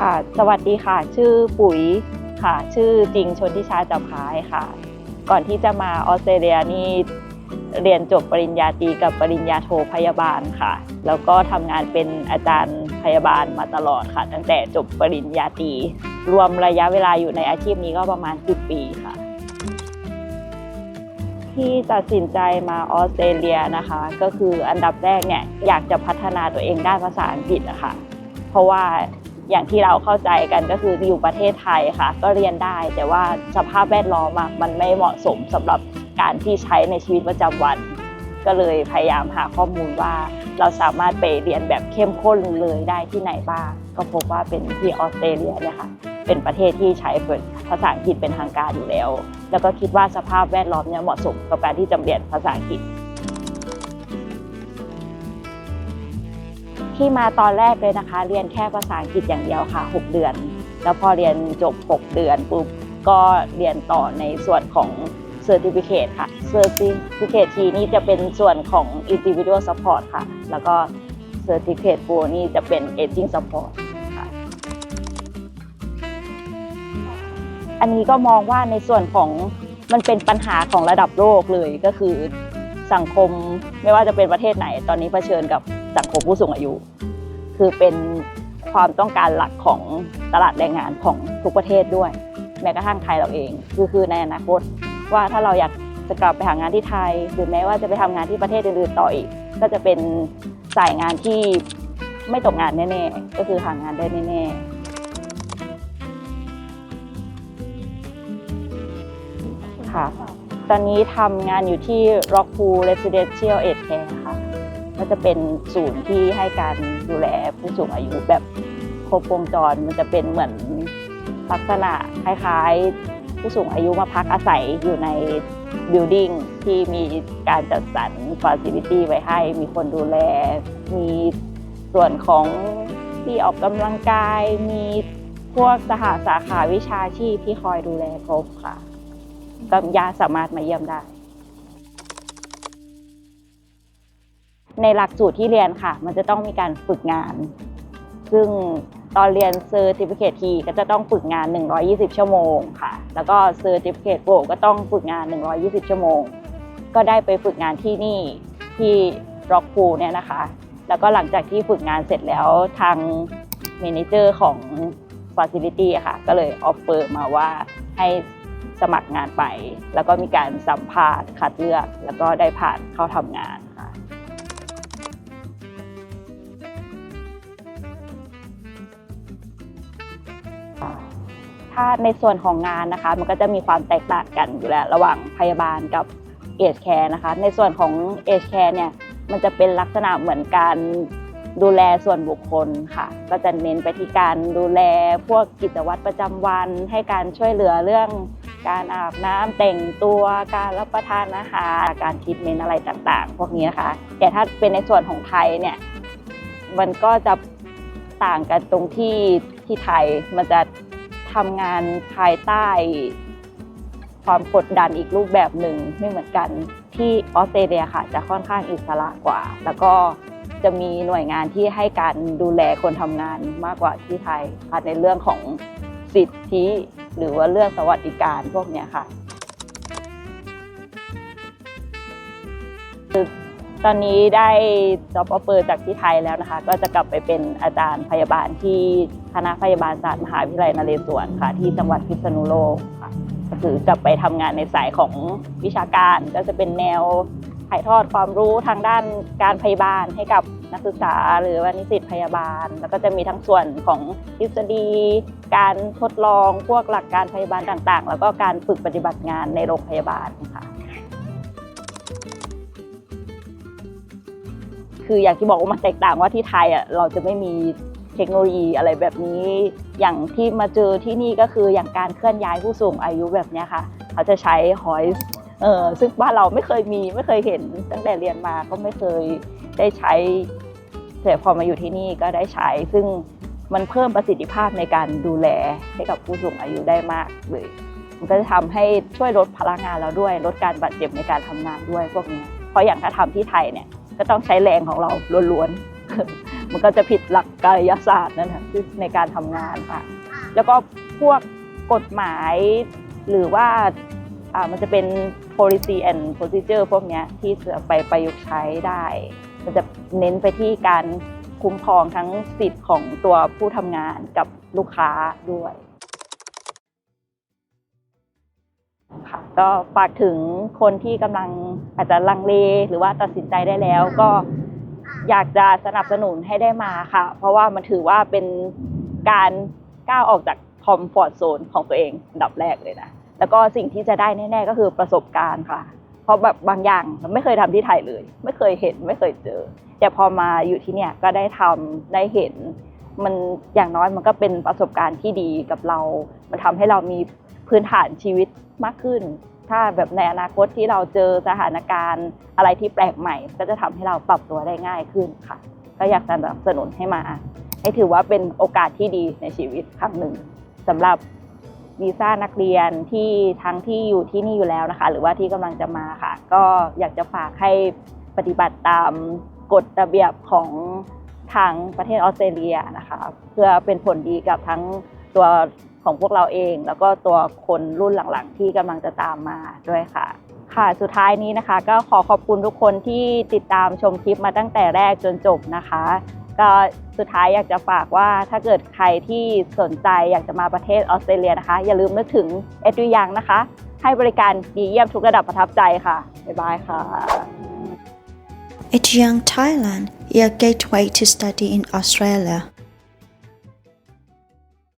ค่ะ สวัสดีค่ะ ชื่อปุ๋ยค่ะ ชื่อจริงชนทิชาจับพายค่ะ ก่อนที่จะมาออสเตรเลียนี่เรียนจบปริญญาตรีกับปริญญาโทพยาบาลค่ะ แล้วก็ทำงานเป็นอาจารย์พยาบาลมาตลอดค่ะ ตั้งแต่จบปริญญาตรีรวมระยะเวลาอยู่ในอาชีพนี้ก็ประมาณ 10 ปีค่ะ ที่ตัดสินใจมาออสเตรเลียนะคะ ก็คืออันดับแรกเนี่ยอยากจะพัฒนาตัวเองด้านภาษาอังกฤษนะคะเพราะว่า อย่างที่เราเข้าใจกันก็คืออยู่ประเทศไทยค่ะ ก็เรียนได้ แต่ว่าสภาพแวดล้อมอะมันไม่เหมาะสมสำหรับการที่ใช้ในชีวิตประจำวัน ก็เลยพยายามหาข้อมูลว่า เราสามารถไปเรียนแบบเข้มข้นเลยได้ที่ไหนบ้าง ก็พบว่าเป็นที่ออสเตรเลียเนี่ยค่ะเป็นประเทศที่ใช้ภาษาอังกฤษเป็นทางการอยู่แล้ว แล้วก็คิดว่าสภาพแวดล้อมเนี่ยเหมาะสมกับการที่จะเรียนภาษาอังกฤษ ที่มาตอนแรกเลยนะคะ เรียนแค่ภาษาอังกฤษอย่างเดียวค่ะ 6 เดือน แล้วพอเรียนจบ 6 เดือนปุ๊บก็เรียนต่อในส่วนของ Certificate ค่ะ Certificate ทีนี่จะเป็นส่วนของ Individual Support ค่ะ แล้วก็ Certificate 4นี่จะเป็น Aging Support ค่ะ อันนี้ก็มองว่าในส่วนของมันเป็นปัญหาของระดับโลกเลยก็คือ สังคมไม่ว่าจะเป็นประเทศไหน ตอนนี้เผชิญกับสังคมผู้สูงอายุ คือเป็นความต้องการหลักของตลาดแรงงานของทุกประเทศด้วย แม้กระทั่งไทยเราเองคือคือในอนาคต ว่าถ้าเราอยากจะกลับไปหางานที่ไทย หรือแม้ว่าจะไปทำงานที่ประเทศอื่นๆต่ออีก ก็จะเป็นสายงานที่ไม่ตกงานแน่ๆ ก็คือหางานได้แน่ๆค่ะ ตอนนี้ทำงานอยู่ที่ Rockpool Residential Aged Care ค่ะก็จะเป็นศูนย์ที่ให้การดูแลผู้สูงอายุแบบครบวงจรมันจะเป็นเหมือนลักษณะคล้ายๆ ผู้สูงอายุมาพักอาศัยอยู่ในบิลดิ่งที่มีการจัดสรรฟ a ซิลิตี้ไว้ให้ มีคนดูแล มีส่วนของที่ออกกำลังกาย มีพวกสหสาขาวิชาชีพที่คอยดูแลครบค่ะ ก็ญาติสามารถมาเยี่ยมได้ ในหลักสูตรที่เรียนค่ะ มันจะต้องมีการฝึกงาน ซึ่งตอนเรียนเซอร์ติฟิเคททีก็จะต้องฝึกงาน 120 ชั่วโมงค่ะ แล้วก็เซอร์ติฟิเคทโก็ต้องฝึกงาน 120 ชั่วโมง ก็ได้ไปฝึกงานที่นี่ที่ร็อกพูเนี่ยนะคะ แล้วก็หลังจากที่ฝึกงานเสร็จแล้วทางเมนเจอร์ของ Facility อะค่ะ ก็เลยออฟเฟอร์มาว่าให้ สมัครงานไป แล้วก็มีการสัมภาษณ์คัดเลือก แล้วก็ได้ผ่านเข้าทำงานค่ะถ้าในส่วนของงานนะคะ มันก็จะมีความแตกต่างกันอยู่แล้วระหว่างพยาบาลกับเอชแคร์นะคะ ในส่วนของเอชแคร์เนี่ยมันจะเป็นลักษณะเหมือนการดูแลส่วนบุคคลค่ะ ก็จะเน้นไปที่การดูแลพวกกิจวัตรประจำวัน ให้การช่วยเหลือเรื่อง การอาบน้ำแต่งตัวการรับประทานอาหารการทรีทเมนอะไรต่างๆ พวกนี้นะคะ แต่ถ้าเป็นในส่วนของไทยเนี่ยมันก็จะต่างกันตรงที่ที่ไทยมันจะทำงานภายใต้ความกดดันอีกรูปแบบหนึ่งไม่เหมือนกันที่ออสเตรเลียค่ะ จะค่อนข้างอิสระกว่า แล้วก็จะมีหน่วยงานที่ให้การดูแลคนทำงานมากกว่าที่ไทยค่ะในเรื่องของ สิทธิหรือว่าเรื่องสวัสดิการพวกเนี้ยค่ะตอนนี้ได้ job offer จากที่ไทยแล้วนะคะ ก็จะกลับไปเป็นอาจารย์พยาบาลที่คณะพยาบาลศาสตร์มหาวิทยาลัยนเรศวรค่ะ ที่จังหวัดพิษณุโลกค่ะก็คือกลับไปทำงานในสายของวิชาการ ก็จะเป็นแนวถ่ายทอดความรู้ทางด้านการพยาบาลให้กับ นักศึกษา หรือว่านิสิตพยาบาล แล้วก็จะมีทั้งส่วนของทฤษฎี การทดลองพวกหลักการพยาบาลต่างๆ แล้วก็การฝึกปฏิบัติงานในโรงพยาบาลค่ะคืออย่างที่บอกว่ามันแตกต่างว่าที่ไทยอะเราจะไม่มีเทคโนโลยีอะไรแบบนี้ อย่างที่มาเจอที่นี่ก็คืออย่างการเคลื่อนย้ายผู้สูงอายุแบบนี้ค่ะ เขาจะใช้หอยเออซึ่งบ้านเราไม่เคยมีไม่เคยเห็นตั้งแต่เรียนมาก็ไม่เคยได้ใช้ แต่พอมาอยู่ที่นี่ก็ได้ใช้ ซึ่งมันเพิ่มประสิทธิภาพในการดูแลให้กับผู้สูงอายุได้มากเลย มันก็จะทำให้ช่วยลดพลังงานเราด้วย ลดการบาดเจ็บในการทำงานด้วยพวกนี้ เพราะอย่างถ้าทำที่ไทยเนี่ยก็ต้องใช้แรงของเราล้วนๆ มันก็จะผิดหลักกายศาสตร์นั่นแหละในการทำงานค่ะ แล้วก็พวกกฎหมายหรือว่าอ่ามันจะเป็น policy and procedure พวกนี้ที่จะไปประยุกต์ใช้ได้ จะเน้นไปที่การคุ้มครองทั้งสิทธิ์ของตัวผู้ทำงานกับลูกค้าด้วยค่ะก็ฝากถึงคนที่กำลังอาจจะลังเลหรือว่าตัดสินใจได้แล้ว ก็อยากจะสนับสนุนให้ได้มาค่ะ เพราะว่ามันถือว่าเป็นการก้าวออกจากคอมฟอร์ z โซนของตัวเองอันดับแรกเลยนะ แล้วก็สิ่งที่จะได้แน่ ๆ ก็คือประสบการณ์ค่ะ เพราะแบบบางอย่างมันไม่เคยทำที่ไทยเลย ไม่เคยเห็นไม่เคยเจอ แต่พอมาอยู่ที่เนี่ยก็ได้ทำได้เห็น มันอย่างน้อยมันก็เป็นประสบการณ์ที่ดีกับเรา มันทำให้เรามีพื้นฐานชีวิตมากขึ้น ถ้าแบบในอนาคตที่เราเจอสถานการณ์อะไรที่แปลกใหม่ ก็จะทำให้เราปรับตัวได้ง่ายขึ้นค่ะ ก็อยากสนับสนุนให้มาให้ถือว่าเป็นโอกาสที่ดีในชีวิตครั้งหนึ่งสำหรับ วีซ่านักเรียนที่ทั้งที่อยู่ที่นี่อยู่แล้วนะคะ หรือว่าที่กำลังจะมาค่ะ ก็อยากจะฝากให้ปฏิบัติตามกฎระเบียบของทางประเทศออสเตรเลียนะคะเพื่อเป็นผลดีกับทั้งตัวของพวกเราเอง แล้วก็ตัวคนรุ่นหลังๆ ที่กำลังจะตามมาด้วยค่ะ ค่ะสุดท้ายนี้นะคะ ก็ขอขอบคุณทุกคนที่ติดตามชมคลิปมาตั้งแต่แรกจนจบนะคะ ก็สุดท้ายอยากจะฝากว่าถ้าเกิดใครที่สนใจอยากจะมาประเทศออสเตรเลียนะคะ อย่าลืมนึกถึงเอ็ดวิยังนะคะ ให้บริการดีเยี่ยมทุกระดับประทับใจค่ะ บ๊ายบายค่ะ It's Young Thailand, your gateway to study in Australia.